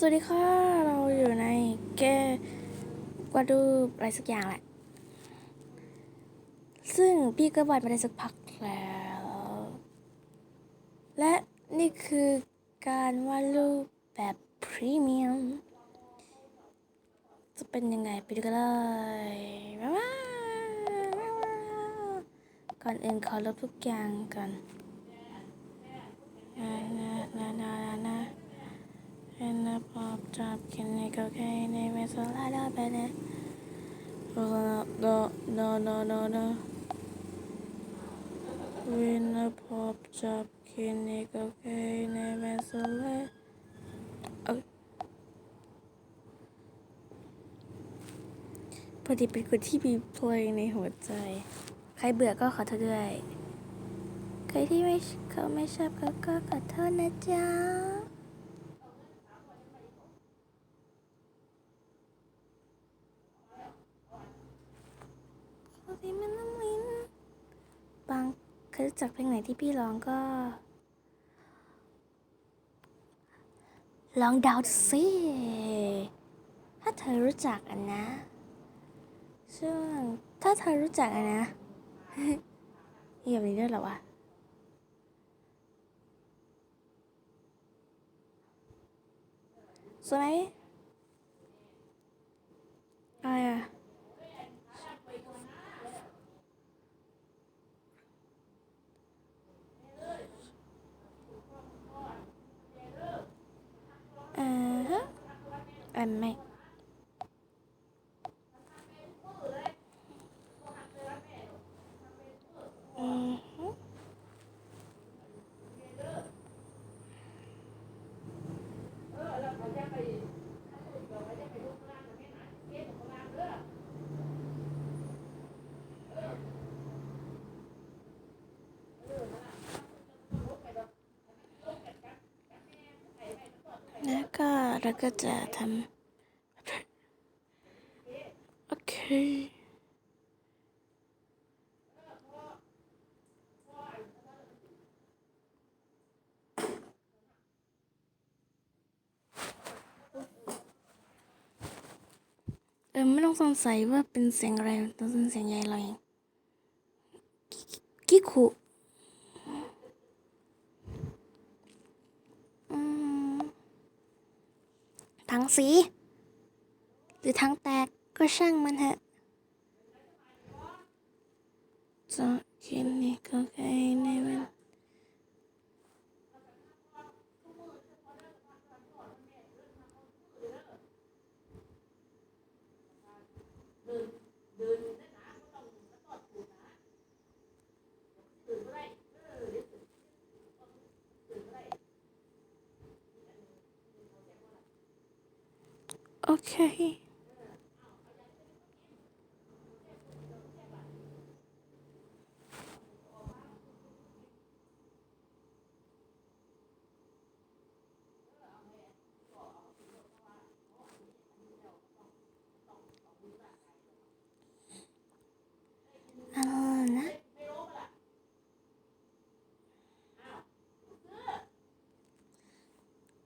สวัสดีค่ะ เราอยู่ในเกมวาดูอะไรสักอย่างแหละ ซึ่งพี่ก็วาดมาได้สักพักแล้ว และนี่คือการวาดรูปแบบพรีเมียม จะเป็นยังไงไปดูกันเลยว้าวก่อนอื่นขอลบทุกอย่างก่อนนะนะนะนะ นะ And the pop top can make okay name is a lot of better. No, no, no, no, no, no. When the pop top can make okay name is a lot. พอดีเป็นคนที่มีเพลงในหัวใจ ใครเบื่อก็ขอโทษด้วย ใครที่ไม่เขาไม่ชอบเขาก็ขอโทษนะจ๊ะ โอเคมันน้ำลิ้นบางเคย รู้จักเพลงไหนที่พี่ร้องก็ลองเดาดูสิถ้าเธอรู้จักอันนะช่วงถ้าเธอรู้จักอันนะมีแบบนี้ด้วยเหรอวะสวยไหม 暧昧。 ก็เราก็จะทำโอเคเออไม่ต้องสงสัยว่าเป็นเสียงอะไรต้องเป็นเสียงใหญ่เราเองกิคุอืม ทั้งสี หรือทั้งแตกก็ช่างมันเถอะจะกินนี่ก็แค่ในวัน เคเอานะ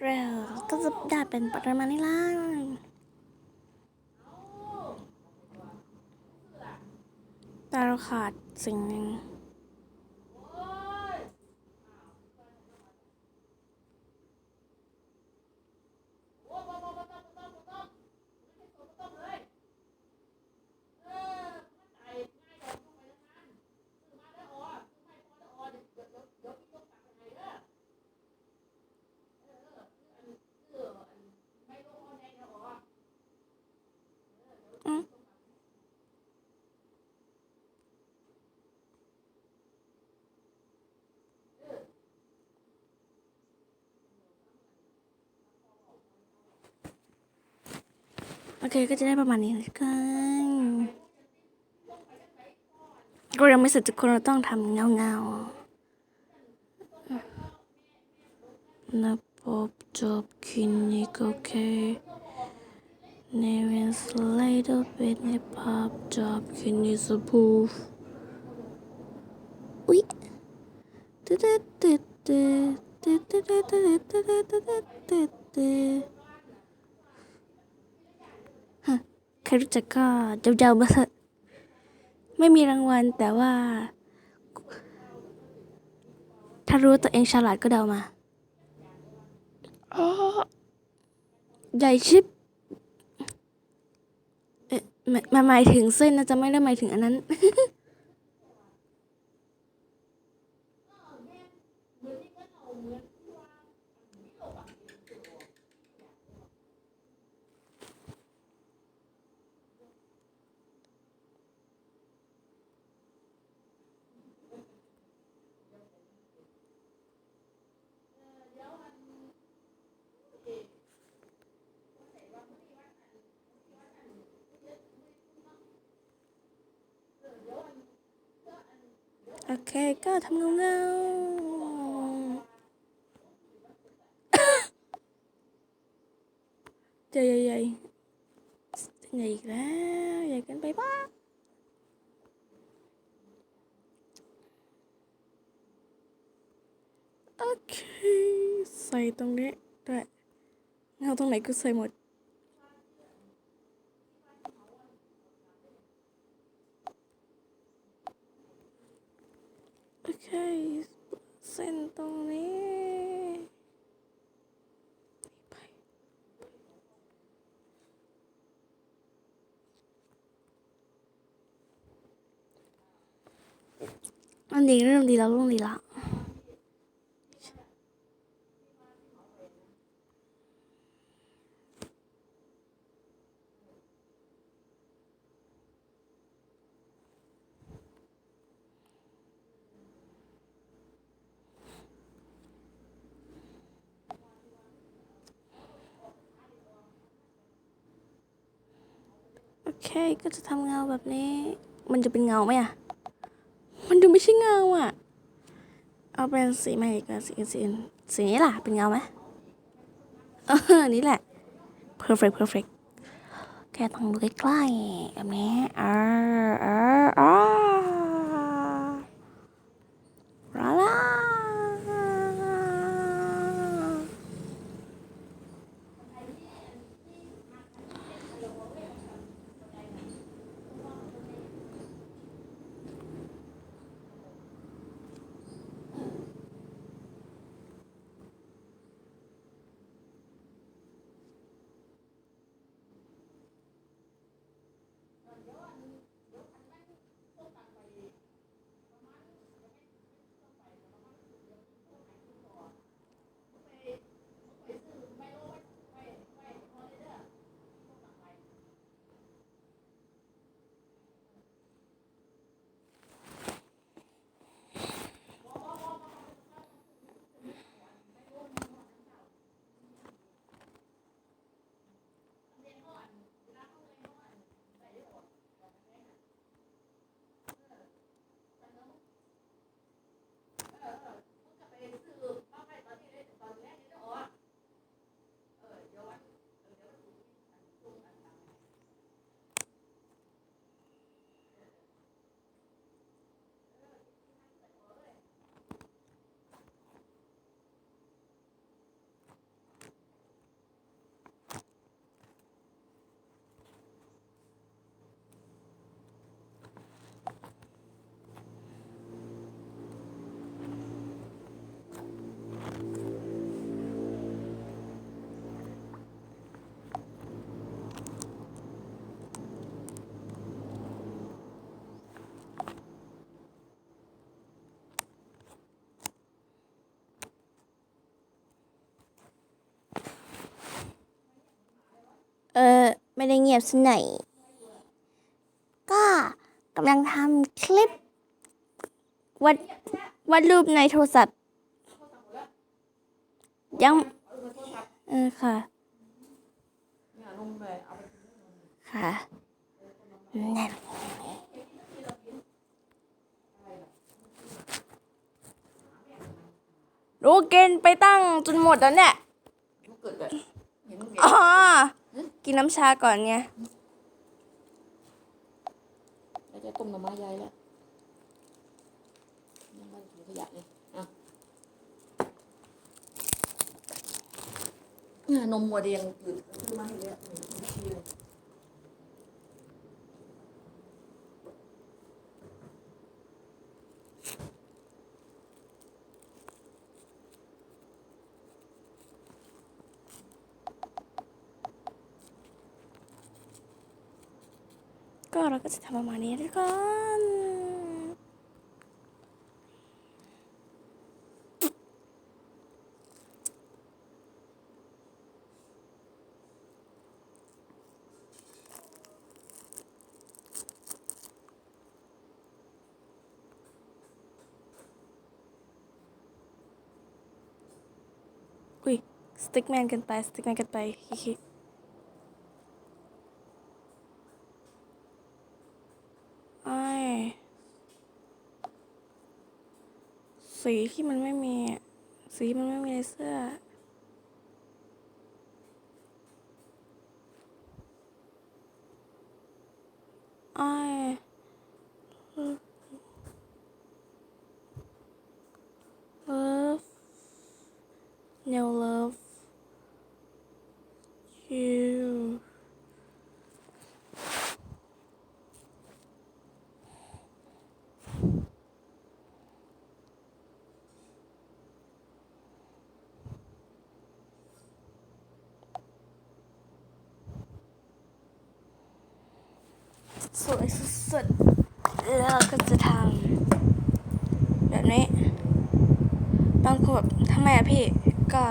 เร็วก็จะได้เป็นประมาณนี้ล่ะแต่เรา ขาดสิ่งหนึ่ง โอเคก็จะได้ประมาณนี้กันก็ยังไม่เสร็จทุกคนเราต้องทำเงาเงานะพบจบคินนี่ก็แค่ในเวนสไลด์เป็นในภาพจบคินนี่สปูฟอุ๊ยตึ๊ดตึ๊ดตึ๊ดตึ๊ดตึ๊ดตึ๊ดตึ๊ดตึ๊ดตึ๊ด ใครรู้จักก็เดาๆมาเถอะไม่มีรางวัลแต่ว่า ถ้ารู้ตัวเองฉลาดก็เดามาอ๋อใหญ่ชิบเอ๊ะมายมาหมายถึงเส้นนะจะไม่ได้หมายถึงอันนั้น โอเคก็ทำเงาเงาๆใหญ่ใหญ่ใหญ่ใหญ่อีกแล้วใหญ่กินไปบ้าโอเค ใส่ตรงนี้ด้วยเงาตรงไหนก็ใส่หมด แค่เส้นตรงนี้ไปอันนี้เริ่มดีแล้วเริ่มดีแล้ว โอเคก็จะทำเงาแบบนี้ มันจะเป็นเงาไหมอะมันดูไม่ใช่เงาอะเอาเป็นสีใหม่ดีกว่าสีสีสีนี้ล่ะ เป็นเงาไหมเออนี่แหละ perfect perfect แค่ต้องดูใกล้ๆแบบนี้เออเออเออ ไม่ได้เงียบสักหน่อยก็กำลังทำคลิปวัดวัดรูปในโทรศัพท์ ยัง เออค่ะ ค่ะนั่นรู้กินไปตั้งจนหมดแล้วเนี่ยลูกเกิดแบบเห็นลูกเห็นอ๋อ กินน้ำชาก่อนไงแล้วจะต้มน้ำมายายแล้วยังบ้านถุงขยะเลยอะเนี่ยนมวัวเดียงตื่นขึ้นมาให้เลยอะ ก็เราก็จะทำประมาณนี้ทุกคนอุ้ยสติ๊กแมนกันไป สติ๊กแมนกันไปฮิฮิไอาย สีที่มันไม่มี สีมันไม่มีในเสื้อาย love no love you สวยสุดๆแล้วเราก็จะทำแบบนี้บางคนแบบทำไมอะพี่ก็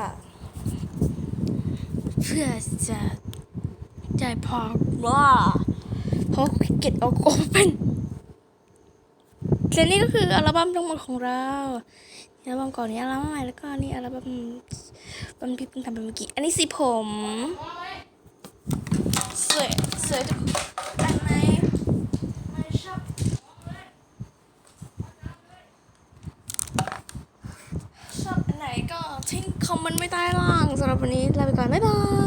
เพื่อจะใจพอว่าเพราะเกียจเอาโกเป็นและนี่ก็คืออัลบั้มทั้งหมดของเราอัลบั้มก่อนนี้อัลบั้มใหม่แล้วก็นี่อัลบั้มบัมที่เพิ่งทำไปเมื่อกี้ อันนี้สีผม สวย สวยทุกอันไหมไม่ชอบ ชอบอันไหนก็ทิ้ง คอมเมนต์ไม่ใต้ล่างสำหรับวันนี้ลาไปก่อน บ๊ายบาย